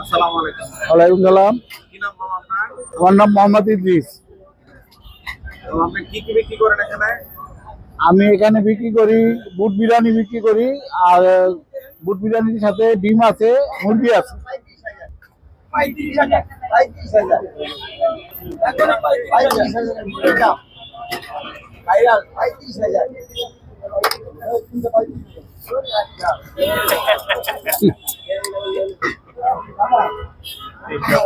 আসসালামু আলাইকুম। ওয়ালাইকুম সালাম। কি নাম মামা আপনার? আমার নাম মোহাম্মদ ইদ্রিস। তো আপনি কি কি বিক্রি করেন এখানে? আমি এখানে বিক্রি করি বুট বিরিয়ানি বিক্রি করি আর বুট বিরিয়ানির সাথে ডিম আছে মুরগি আছে।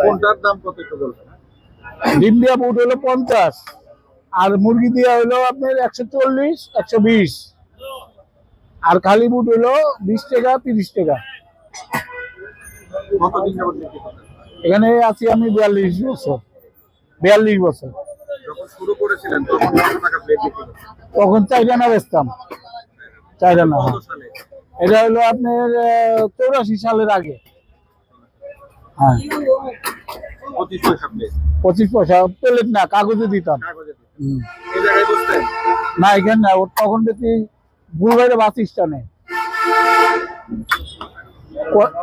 কোনটার দাম কত একটু বলবেন? ডিম দিয়া বুট হলো পঞ্চাশ আর মুরগি দিয়া হলো আপনার একশো চল্লিশ একশো বিশ আর খালি বুট হলো বিশ টাকা তিরিশ টাকা। এখানে আছি আমি বিয়াল্লিশ বছর বিয়াল্লিশ বছর। তখন তখন চাইরানা বেচতাম কত সালে? এটা হলো আপনার চৌরাশি সালের আগে। হ্যাঁ। পঁচিশ পয়সা পঁচিশ পয়সা প্লেট না কাগজে দিতাম। না এখানে না ওর তখন দেখি বুড়বাইরে বাস স্ট্যান্ডে।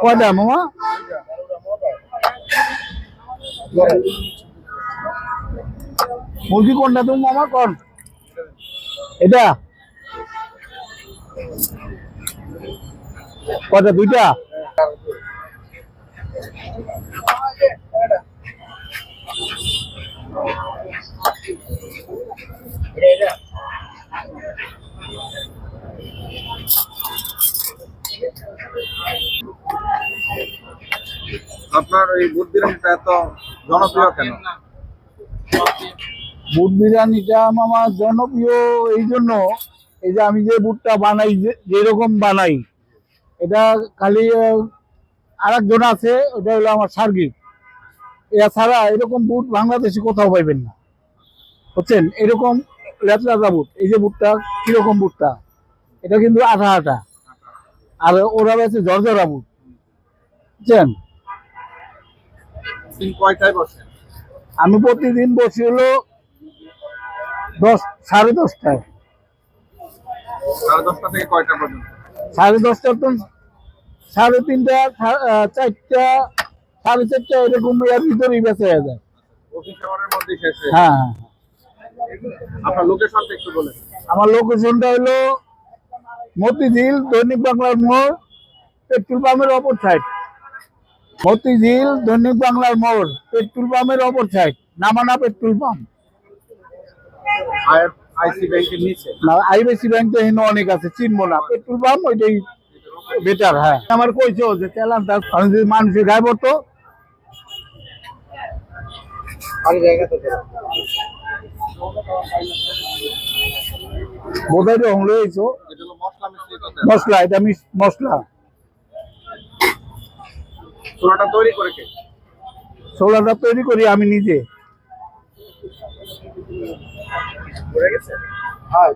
কয়টা মামা? মুরগি কোনটা তুমি মামা কোন? এটা? কয়টা দুইটা? আপনার এই বুট বিরিয়ানিটা এত জনপ্রিয় কেন? বুট বিরিয়ানিটা আমার জনপ্রিয় এই জন্য, এই যে আমি যে বুটটা বানাই যেরকম বানাই, এটা খালি আর একজন আছে ওটা হলো আমার সার্গিক এছাড়া এরকম বুট বাংলাদেশে কোথাও পাইবেন না। বুঝছেন? এরকম লেতলাতা বুট, এই যে বুটটা, কীরকম বুটটা? এটা কিন্তু আঠা আঠা। আর ওরা বেছে জর্জরা বুট। বুঝছেন? দিন কয়টায় বসেন আমি প্রতিদিন বসি হলো দশ সাড়ে দশটায়। সাড়ে দশটা থেকে কয়টা পর্যন্ত? সাড়ে দশটা তো সাড়ে তিনটা চারটা সাড়ে চারটা এরকম এর ভিতরেই বেঁচে যায়। অফিস আওয়ারের মধ্যে শেষ হ্যাঁ হ্যাঁ আপনার লোকেশনটা একটু বলেন। আমার লোকেশনটা হলো মতিঝিল দৈনিক বাংলার মোড় পেট্রোল পাম্পের অপর সাইড মতিঝিল দৈনিক বাংলার মোড় পেট্রোল পাম্পের অপর সাইড নামানা পেট্রোল পাম্প। আইবিসি ব্যাংক তো এখানে অনেক আছে চিনবো না। পেট্রোল পাম্প ওইটাই বেটার হ্যাঁ। আমার কইছো যে চালানটা আমি যদি মানুষের গায়ে পড়তো। এইছো এটা মশলা মশলা এটা মশলা। চুলাটা তৈরি করে কে ছোলাটা তৈরি করি আমি নিজে গেছে হ্যাঁ